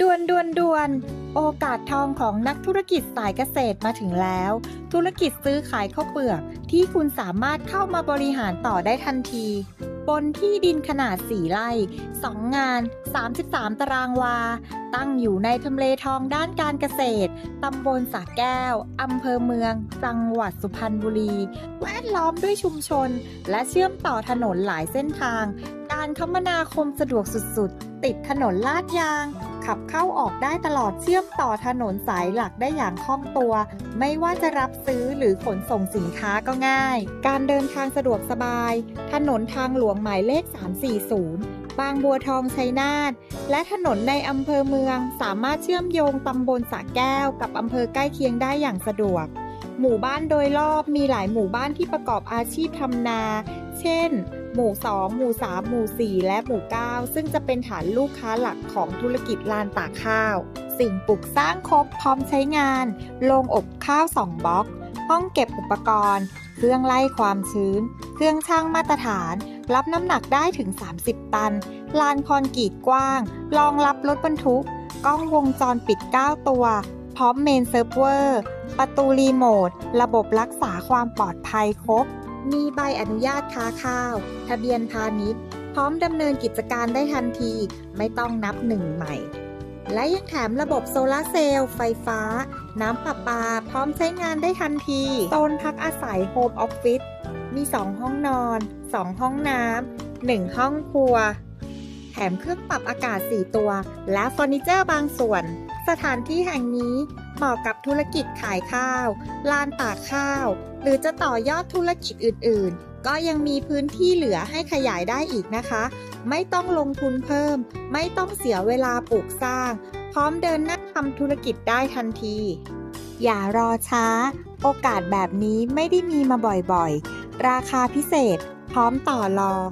ดวนดวนดวนโอกาสทองของนักธุรกิจสายเกษตรมาถึงแล้ว ธุรกิจซื้อขายข้าวเปลือก ที่คุณสามารถเข้ามาบริหารต่อได้ทันที บนที่ดินขนาด 4 ไร่ 2 งาน 33 ตารางวา ตั้งอยู่ในทำเลทองด้านการเกษตร ตำบลสระแก้ว อำเภอเมือง จังหวัดสุพรรณบุรี แวดล้อมด้วยชุมชน และเชื่อมต่อถนนหลายเส้นทาง การคมนาคมสะดวกสุดๆ ติดถนนลาดยาง ขับเข้าออกได้ตลอดเชื่อมต่อถนนสายหลักได้อย่างคล่องตัว ไม่ว่าจะรับซื้อหรือขนส่งสินค้าก็ง่าย การเดินทางสะดวกสบาย ถนนทางหลวงหมายเลข 340บางบัวทองชัยนาทและถนนในอำเภอเมืองสามารถเชื่อมโยงตำบลสะแก้วกับอำเภอใกล้เคียงได้อย่างสะดวก หมู่บ้านโดยรอบมีหลายหมู่บ้านที่ประกอบอาชีพทำนา เช่น หมู่ 2 หมู่ 3 หมู่ 4 และหมู่ 9 ซึ่งจะเป็นฐานลูกค้าหลักของธุรกิจลานตากข้าว สิ่งปลูกสร้างครบพร้อมใช้งาน โรงอบข้าว 2 บล็อก ห้องเก็บอุปกรณ์ เครื่องไล่ความชื้น เครื่องช่างมาตรฐาน รับน้ำหนักได้ถึง 30 ตัน ลานคอนกรีตกว้าง รองรับรถบรรทุก กล้องวงจรปิด 9 ตัว พร้อมเมนเซิร์ฟเวอร์ ประตูรีโมท ระบบรักษาความปลอดภัยครบ มีใบอนุญาตค้าข้าว ทะเบียนพาณิชย์ พร้อมดำเนินกิจการได้ทันที ไม่ต้องนับหนึ่งใหม่ และยังแถมระบบโซลาร์เซลล์ ไฟฟ้า น้ำประปา พร้อมใช้งานได้ทันที โซนพักอาศัยโฮมออฟฟิศ มี 2 ห้องนอน 2 ห้องน้ำ 1 ห้องครัว แถมเครื่องปรับอากาศ 4 ตัว และเฟอร์นิเจอร์บางส่วน สถานที่แห่งนี้ เหมาะกับธุรกิจขายข้าว ลานตากข้าว หรือจะต่อยอดธุรกิจอื่นๆ ก็ยังมีพื้นที่เหลือให้ขยายได้อีกนะคะ ไม่ต้องลงทุนเพิ่ม ไม่ต้องเสียเวลาปลูกสร้าง พร้อมเดินหน้าทำธุรกิจได้ทันที อย่ารอช้า โอกาสแบบนี้ไม่ได้มีมาบ่อยๆ ราคาพิเศษ พร้อมต่อรอง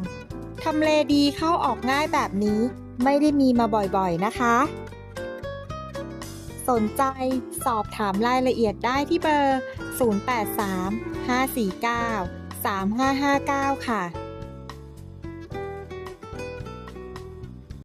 ทำเลดีเข้าออกง่ายแบบนี้ ไม่ได้มีมาบ่อยๆนะคะ สนใจสอบถามรายละเอียดได้ที่เบอร์ 083 549 3559 ค่ะ